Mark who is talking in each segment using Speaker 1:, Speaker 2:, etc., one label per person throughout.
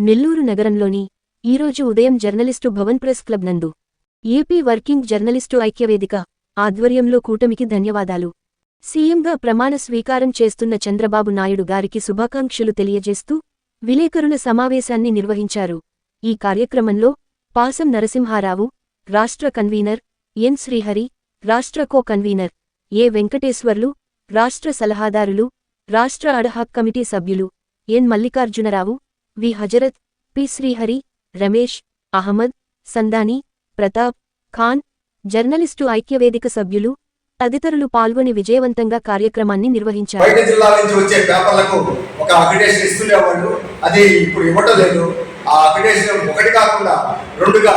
Speaker 1: నెల్లూరు నగరంలోని ఈరోజు ఉదయం జర్నలిస్టు భవన్ ప్రెస్ క్లబ్ నందు ఏపీ వర్కింగ్ జర్నలిస్టు ఐక్యవేదిక ఆధ్వర్యంలో కూటమికి ధన్యవాదాలు. సీఎంగా ప్రమాణ స్వీకారం చేస్తున్న చంద్రబాబు నాయుడు గారికి శుభాకాంక్షలు తెలియజేస్తూ విలేకరుల సమావేశాన్ని నిర్వహించారు. ఈ కార్యక్రమంలో పాసం నరసింహారావు రాష్ట్ర కన్వీనర్ ఎన్ శ్రీహరి రాష్ట్ర కో కన్వీనర్ ఏ వెంకటేశ్వర్లు రాష్ట్ర సలహాదారులు రాష్ట్ర అడహాక్ కమిటీ సభ్యులు N Mallikarjunarao V. Hazrat P. Srihari Ramesh Ahmed Sandani Pratap Khan journalist ఐక్యవేదిక సభ్యులు తదితరులు పాల్గొని విజయవంతంగా కార్యక్రమాన్ని నిర్వహించారు.
Speaker 2: బయట జిల్లాల నుంచి వచ్చే పేపర్లకు ఒక అక్రిడేషన్ ఇస్తుండేవాళ్ళు అది ఇప్పుడు ఇవ్వటం లేదు. ఆ అక్రిడేషన్ ఒకటి కాకుండా రెండుగా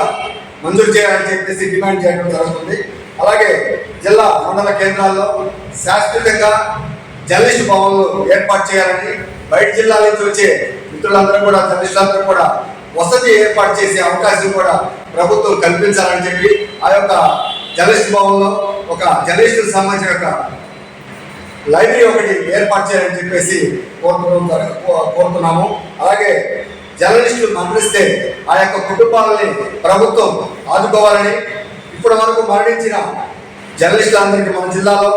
Speaker 2: మంజూరు చేయాలని చెప్పేసి డిమాండ్ చేయడం జరుగుతుంది. అలాగే జిల్లా మండల కేంద్రాల్లో శాశ్వతంగా జర్నలిస్ట్ భవన్లు ఏర్పాటు చేయాలని బయట జిల్లాల నుంచి వచ్చే మిత్రులందరూ కూడా జర్నలిస్టులందరూ కూడా వసతి ఏర్పాటు చేసే అవకాశం కూడా ప్రభుత్వం కల్పించాలని చెప్పి ఆ యొక్క జర్నలిస్ట్ భవన్లో ఒక జర్నలిస్టులకు సంబంధించిన యొక్క లైబ్రరీ ఒకటి ఏర్పాటు చేయాలని చెప్పేసి కోరుతున్నాం కో- కోరుతున్నాము. అలాగే జర్నలిస్టులు మరణిస్తే ఆ యొక్క కుటుంబాలని ప్రభుత్వం ఆదుకోవాలని ఇప్పటి వరకు మరణించిన జర్నలిస్టులందరికీ మన జిల్లాలో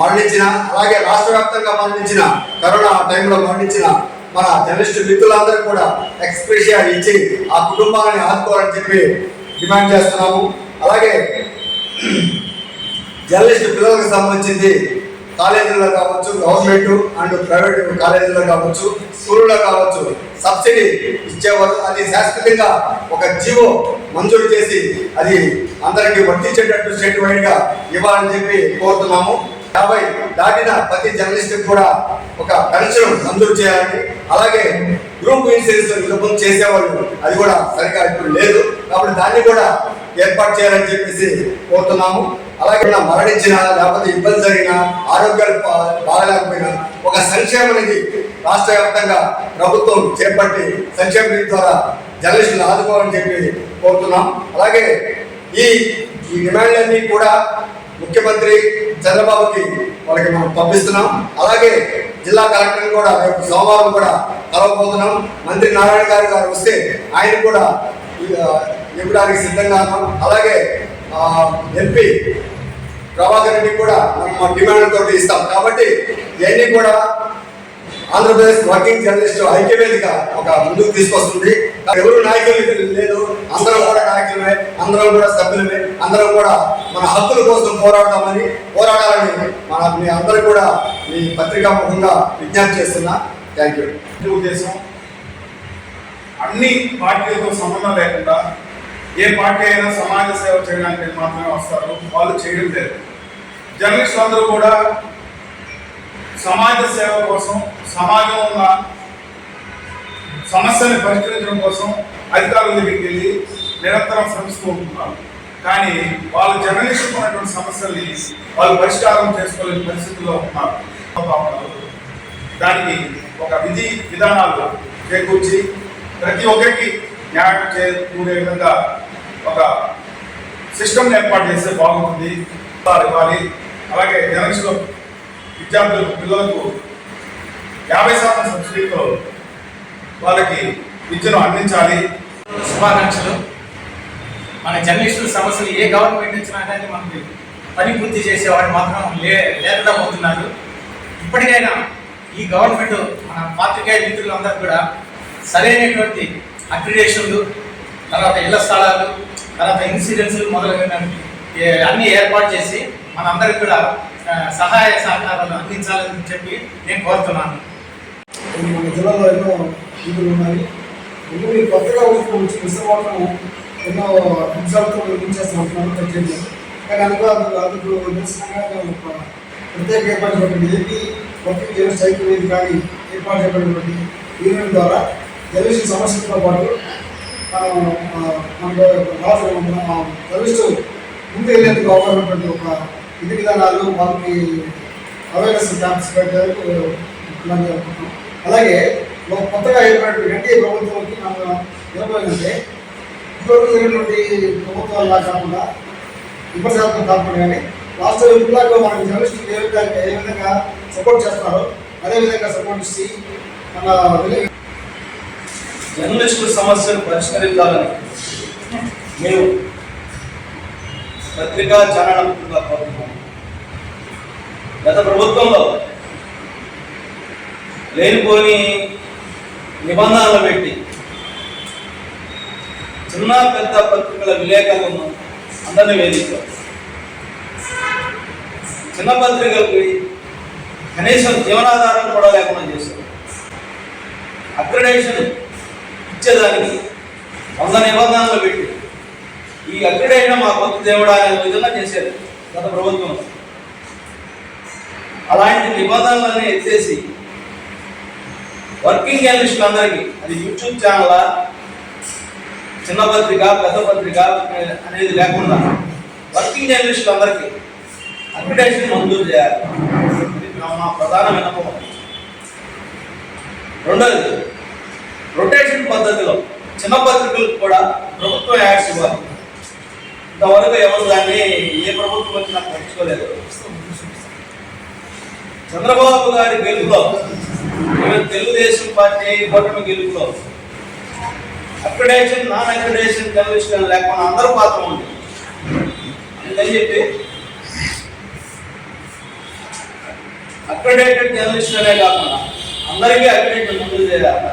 Speaker 2: మరణించిన అలాగే రాష్ట్ర వ్యాప్తంగా మరణించిన కరోనా టైంలో మరణించిన మన జర్నలిస్ట్ మిత్రులందరూ కూడా ఎక్స్ప్రెషియా ఇచ్చి ఆ కుటుంబాలని ఆదుకోవాలని చెప్పి డిమాండ్ చేస్తున్నాము. అలాగే జర్నలిస్ట్ పిల్లలకు సంబంధించింది కాలేజీల్లో కావచ్చు గవర్నమెంట్ అండ్ ప్రైవేట్ కాలేజీలో కావచ్చు స్కూల్లో కావచ్చు సబ్సిడీ ఇచ్చేవారు. అది శాశ్వతంగా ఒక జీవో మంజూరు చేసి అది అందరికీ వర్తించేటట్టు స్టేట్ వైడ్గా ఇవ్వాలని చెప్పి కోరుతున్నాము. యాభై దాటిన ప్రతి జర్నలిస్ట్ కూడా ఒక పెన్షన్ మంజూరు చేయాలని అలాగే గ్రూప్ ఇన్సూరెన్స్ విలుపం చేసేవాళ్ళు అది కూడా సరిగా ఇప్పుడు లేదు. కాబట్టి దాన్ని కూడా ఏర్పాటు చేయాలని చెప్పేసి కోరుతున్నాము. అలాగే నా మరణించిన లేకపోతే ఇబ్బంది జరిగిన ఆరోగ్యాలు బాగలేకపోయినా ఒక సంక్షేమ నిధి రాష్ట్ర వ్యాప్తంగా ప్రభుత్వం చేపట్టి సంక్షేమ నిధి ద్వారా జర్నలిస్టులు ఆదుకోవాలని చెప్పి కోరుతున్నాం. అలాగే ఈ ఈ డిమాండ్లన్నీ కూడా ముఖ్యమంత్రి చంద్రబాబుకి వాళ్ళకి మనం పంపిస్తున్నాం. అలాగే జిల్లా కలెక్టర్ కూడా రేపు సోమవారం కూడా కలవబోతున్నాం. మంత్రి నారాయణ గారు గారు వస్తే ఆయన కూడా ఇవ్వడానికి సిద్ధంగా ఉన్నాం. అలాగే ఆ, ఎంపీ ప్రభాకర్ రెడ్డి కూడా మనం మా డిమాండ్ తోటి ఇస్తాం. కాబట్టి ఇవన్నీ కూడా ఆంధ్రప్రదేశ్ వర్కింగ్ జర్నలిస్ట్ ఐక్యవేదిక ఒక ముందుకు తీసుకొస్తుంది. ఎవరు నాయకులు లేదు. అందరం కూడా నాయకులమే అందరం కూడా సభ్యులమే అందరం కూడా మన హక్కుల కోసం పోరాడమని పోరాడాలని మన మీ అందరూ కూడా మీ పత్రికా ముఖంగా విజ్ఞప్తి చేస్తున్నా. థ్యాంక్ యూ
Speaker 3: ఉద్దేశం? అన్ని పార్టీలతో సంబంధం లేకుండా ఏ పార్టీ అయినా సమాజ సేవ చేయడానికి మాత్రమే వస్తారు. వాళ్ళు చేయడం లేదు. జర్నలిస్టులు అందరూ కూడా సమాజ సేవ కోసం సమాజంలో ఉన్న సమస్యని పరిష్కరించడం కోసం అధికారుల దగ్గరికి వెళ్ళి నిరంతరం శ్రమిస్తూ ఉంటున్నారు. కానీ వాళ్ళు జర్నలిస్టులకు ఉన్నటువంటి సమస్యల్ని వాళ్ళు పరిష్కారం చేసుకోలేని పరిస్థితుల్లో ఉన్నారు. దానికి ఒక విధి విధానాలు చేకూర్చి ప్రతి ఒక్కరికి న్యాయం చేకూరే విధంగా ఒక సిస్టమ్ని ఏర్పాటు చేస్తే బాగుంటుంది. ఇవ్వాలి, ఇవ్వాలి. అలాగే జర్నలిస్టులు విద్యార్థులకు పిల్లలకు యాభై శాతం సబ్సిడీతో వాళ్ళకి విద్యను అందించాలి.
Speaker 4: శుభాకాంక్షలు. మన జర్నలిస్టుల సమస్యలు ఏ గవర్నమెంట్ ఇచ్చినా కానీ మనకి పని పూర్తి చేసేవాడు మాత్రం లే లేకుండా పోతున్నారు ఇప్పటికైనా ఈ గవర్నమెంట్ మన పాత్రికేయ మిత్రులందరూ కూడా సరైనటువంటి అక్రిడేషన్లు తర్వాత ఇళ్ళ స్థలాలు తర్వాత ఇన్సూరెన్స్లు మొదలైన అన్ని ఏర్పాటు చేసి మనందరికి కూడా సహాయ సహకారాలు అందించాలని చెప్పి నేను కోరుతున్నాను.
Speaker 5: మన జిల్లాలో ఎన్నో నిధులు ఉన్నాయి. ముందు మీరు కొత్తగా వచ్చి విశాఖపట్నం ఎన్నో అంశాలతో నిర్మించేస్తున్నాను ప్రత్యేకంగా కానీ అందులో అందుకు అందుకు నిరసనగా ప్రత్యేక ఏర్పాటు చేయబడింది ఏపీ వర్కింగ్ జర్నలిస్ట్ సైకిల్ మీద కానీ ఏర్పాటు చేయబడినటువంటి యూనియన్ ద్వారా జర్నలిస్ట్ సమస్యలతో పాటు మనం ఆ, మనకు రాష్ట్ర జర్నలిస్టు ముందు వెళ్ళేందుకు అవసరమైనటువంటి ఒక విధి విధానాలు వాళ్ళకి అవేర్నెస్ క్యాంప్స్ పెట్టడానికి ప్లాన్ జరుపుకుంటున్నాం అలాగే కొత్తగా ఏర్పడినటువంటి ఎన్డీఏ ప్రభుత్వంకి మనం ఏమైందంటే ఇప్పటివరకు జరిగినటువంటి ప్రభుత్వాలు కాకుండా విమర్శనాత్మక కాకుండా కానీ రాష్ట్ర విభాగంలో మనకి జర్నలిస్టులు ఏ విధంగా ఏ విధంగా సపోర్ట్ చేస్తారో అదేవిధంగా సపోర్ట్ ఇచ్చి మన
Speaker 6: జర్నలిస్టుల సమస్యను పరిష్కరించాలని మేము పత్రికా ఛానల్గా కోరుతున్నాం. గత ప్రభుత్వంలో లేనిపోని నిబంధనలు పెట్టి చిన్న పెద్ద పత్రికల విలేకరులను అందరినీ వేధించారు చిన్న పత్రికలకి కనీసం జీవనాధారం కూడా లేకుండా చేశారు అక్రిడేషన్ ఇచ్చేదానికి వంద నిబంధనలు పెట్టి ఈ అక్రిడేషన్ మా కొత్త దేవుడా అనే విధంగా చేశారు గత ప్రభుత్వం అలాంటి నిబంధనలన్నీ ఎత్తేసి వర్కింగ్ జర్నలిస్టులు అందరికీ అది యూట్యూబ్ ఛానల్ చిన్న పత్రిక పెద్ద పత్రిక అనేది లేకుండా వర్కింగ్ జర్నలిస్టులు అందరికీ అక్రిడేషన్ మంజూరు చేయాలి. నా ప్రధాన వినపం రెండవది రొటేషన్ పద్ధతిలో చిన్న పత్రికలకు కూడా ప్రభుత్వం యాడ్స్ ఇవ్వాలి. ఇంతవరకు ఎవరు దాన్ని ఏ ప్రభుత్వం వచ్చినా పట్టించుకోలేదు. చంద్రబాబు గారి గెలుపులో తెలుగుదేశం పార్టీ కూటమి గెలుపులో అక్రిడేషన్ నాన్ అక్రిడేషన్ జర్నలిస్ట్ లేకుండా అందరూ పాత్ర ఉంది. అందుకని చెప్పి అక్రిడేటెడ్ జర్నలిస్ట్ అనే కాకుండా అందరికీ అక్రిడేట్ ముందు చేయాలి.